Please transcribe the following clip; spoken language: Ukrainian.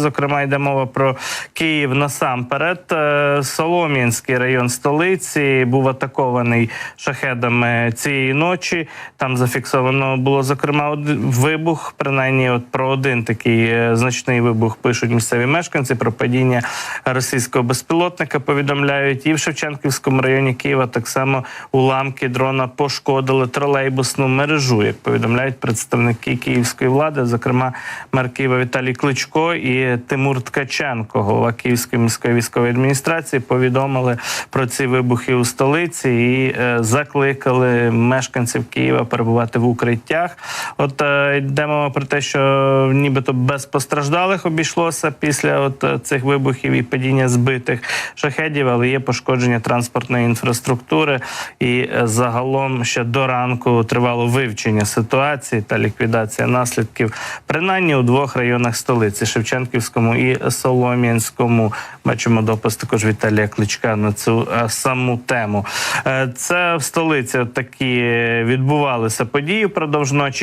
Зокрема, йде мова про Київ насамперед. Е, Солом'янський район столиці був атакований шахедами цієї ночі. Там зафіксовано було зокрема вибух. Принаймні, от про один такий е, значний вибух пишуть місцеві мешканці. Про падіння російського безпілотника повідомляють. І в Шевченківському районі Києва так само уламки дрона пошкодили тролейбусну мережу, як повідомляють представники київської влади, зокрема мер Києва Віталій Кличко і Тимур Ткаченко, голова Київської міської військової адміністрації, повідомили про ці вибухи у столиці і е, закликали мешканців Києва перебувати в укриттях. От е, йдемо про те, що нібито без постраждалих обійшлося після от е, цих вибухів і падіння збитих шахедів, але є пошкодження транспортної інфраструктури. І загалом ще до ранку тривало вивчення ситуації та ліквідація наслідків, принаймні у двох районах столиці Шевченківському і Солом'янському. Бачимо допис також Віталія Кличка на цю е, саму тему. Е, Це в столиці такі відбувалися події впродовж ночі.